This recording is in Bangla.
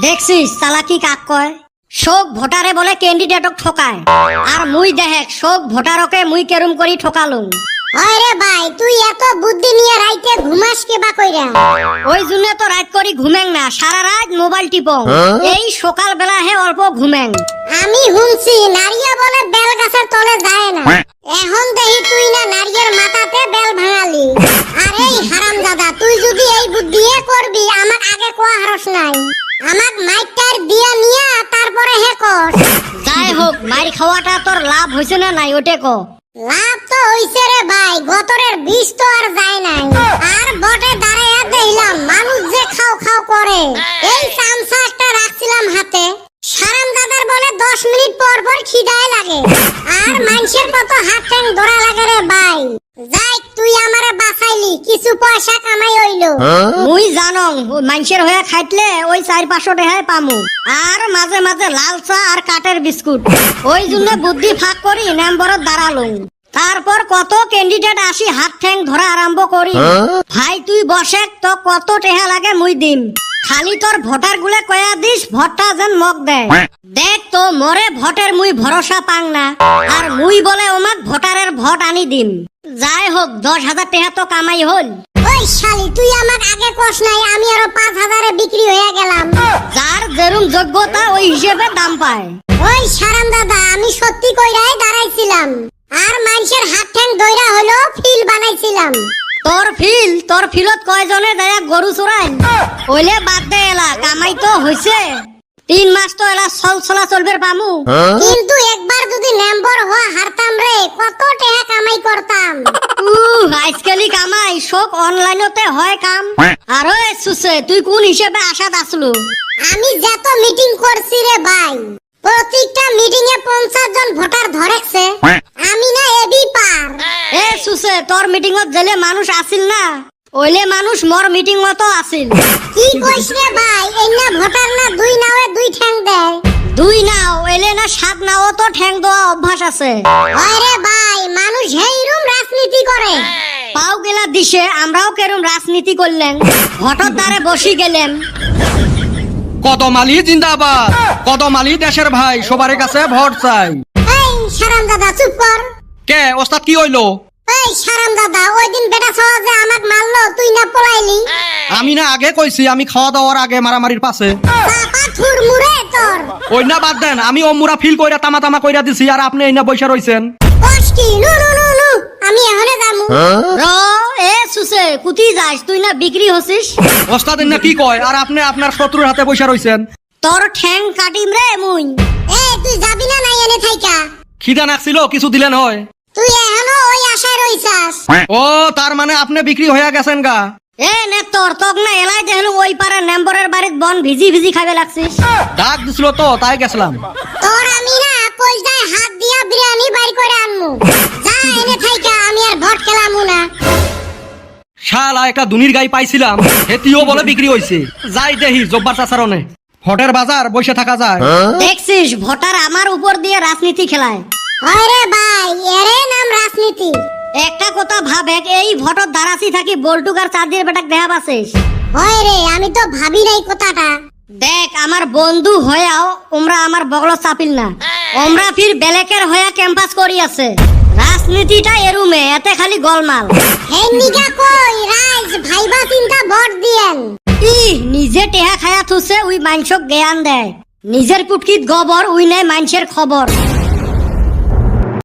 দেখছিস চালাকি কাক কয়? শোক ভোটারে বলে ক্যান্ডিডেটক ঠকায়। আর মুই দেহেক শোক ভোটারকে মুই কেরম করি ঠকালুম। হয় রে ভাই তুই এত বুদ্ধি নিয়ে রাইতে ঘুমাস কে বা কইরা? ওই জন্য তো রাত করি ঘুমেং না সারা রাত মোবাইল টিপং। এই সকাল বেলা হে অল্প ঘুমেং। আমি শুনছি নারিয়া বলে বেল গাছের তলে যায় না। এখন দেখি তুই না নারিয়ের মাথাতে বেল ভাঙালি। আর এই হারাম দাদা তুই যদি এই বুদ্ধিয়ে করবি আমাক আগে কোয়া হারস নাই আমাক মাইকটার দিয়া নিয়া কর যাই হোক মার খাওয়াটা তোর লাভ হয়েছে না নাই, ওটে ক। লাভ তো হইছে রে ভাই, গতরের বিষ তো আর যায় নাই। আর বটে দাঁড়াইয়া দেখলাম, মানুষ যে খাও খাও করে। এই চামচা একটা রাখছিলাম হাতে। সারাম দাদার বলে দশ মিনিট পর পর খিদায় লাগে। আর মানুষের কত হাত ট্যাং ধরা লাগে রে ভাই। যাই, তুই আমারে বাঁচাইলি, কিছু পয়সা কামাই হইল। মুই জানং মানুষের হয়ে খাইতলে ওই চার পাঁচশো টাকায় পামু। আর মাঝে মাঝে লাল চা আর কাঠের বিস্কুট। ওই জন্য বুদ্ধি ফাঁক করি নাম্বরত দাঁড়ালুম। তারপর কত ক্যান্ডিডেট আসি হাত ঠ্যাং ধরা আরম্ভ করি। ভাই তুই বসে তো কত টেহা লাগে মুই দিম। খালি তোর ভোটার গুলে কয়া দিস ভোটটা যেন মগ দেয়। দেখ তো মরে ভোটের মুই ভরসা পাং না। আর মুই বলে ওমাক ভোটারের ভোট আনি দিম। যাই হোক দশ হাজার টাকা তো কামাই হল। ওই শালি তুই আমাক আগে কষ নাই আমি আরও পাঁচ হাজারে বিক্রি হয়ে গেলাম। যার যেরম যোগ্যতা ওই হিসেবে দাম পায়। ওই সারাম দাদা আমি সত্যি কইরাই দাঁড়াইছিলাম। আর মানুষের হাত ঠ্যাং দইরা হলো ফিল বানাইছিলাম। তোর ফিল তোর ফিলত কয়জনে দেয়া গরু চোরাই ওইলে বাদ দে এলা কামাই তো হইছে। তিন মাস তো এলা চল চলা চলবে পামু। কিন্তু একবার যদি মেম্বার হওয়া হারতাম রে কত টাকা কামাই করতাম। উহ, আজকালি কামাই সব অনলাইনতে হয় কাম। আর ওই সুসে তুই কোন হিসেবে আশাত আসলু? আমি যত মিটিং করছি রে ভাই প্রত্যেকটা মিটিং এ পঞ্চাশ জন ভোটার ধরেছে। আমি না এবি পার। এ সুসে তোর মিটিং মিটিংত গেলে মানুষ আসিল না? ওইলে মানুষ মোর মিটিং তো আসিল। কি কইস রে ভাই এই না ভোটার না দুই নাওয়ে দুই ঠ্যাং দেয়। দুই নাও এলে না সাত নাও তো ঠ্যাং দেওয়া অভ্যাস আছে। হয় রে ভাই মানুষ হেইরুম রাজনীতি করে। পাও গেলা দিশে আমরাও কেরম রাজনীতি করলেন। ভটর দ্বারে বসি গেলেন। কদম আলী জিন্দাবাদ কদম আলী দেশের ভাই সবার কাছে ভোট চাই। এই সারাম দাদা চুপ কর। কে ওস্তাদ কি হইল? এই সারাম দাদা ওই দিন বেটা ছাওয়া যে আমাক মারলো তুই না পলাইলি। আমি না আগে কইছি আমি খাওয়া দাওয়ার আগে মারামারির পাশে। চাপা থুর মুরে তোর ওই না বাদ দেন আমি অমুরা ফিল কইরা তামা তামা কইরা দিছি আর আপনি এই না বৈশা রইছেন। কস কি? নু নু নু নু আমি এখনে যামু। র এ সুসে কুতি যাস? তুই না বিক্রি হছিস ওস্তাদ না কি কয় আর আপনি আপনার শত্রুর হাতে বৈশা রইছেন। তোর ঠ্যাং কাটিম রে মুই। এ তুই যাবি না নাই এনে থাইকা? খিদা নাকছিল কিছু দিলেন হয়। তুই এখনও ওই আশায় রইছাস। ও তার মানে আপনি বিক্রি হইয়া গেছেন গা। এ নে তোর তক বন ভিজি ভিজি খাবে লাগছিস। ডাক দিছিল তো তাই গেছিলাম। তোর আমি না কলজায় হাত দিয়া বিরিয়ানি বাইর করে আনমু। যা এনে থাইকা আমি আর ভট খেলামু না। শালা একটা দুনির গাই পাইছিলাম হেতিও বলে বিক্রি হইছে। যাই দেহি জব্বার চাচারনে। হটের বাজার বসে থাকা যায়। দেখছিস ভোটার আমার উপর দিয়ে রাজনীতি খেলায়। হয় রে ভাই এরে নাম রাজনীতি। একটা কথা ভাবে এই ভোটর দারাসি থাকি বল্টুকার চাঁদির বেটাক দেখা পাছিস হয় রে আমি তো ভাবি নাই কথাটা। দেখ আমার বন্ধু হয়েও ওমরা আমার বগল চাপিল না। ওমরা ফির বেলেকের হয়ে ক্যাম্পাস করি আছে। রাজনীতিটা এরুমে এতে খালি গোলমাল। হে নিগা কই রাইজ ভাইবা চিন্তা ভোট দিয়েন। ই নিজে টেহা খায়া থুছে উই মাংসক জ্ঞান দেয়। নিজের পুটকিত গবর উই নাই মাংসের খবর।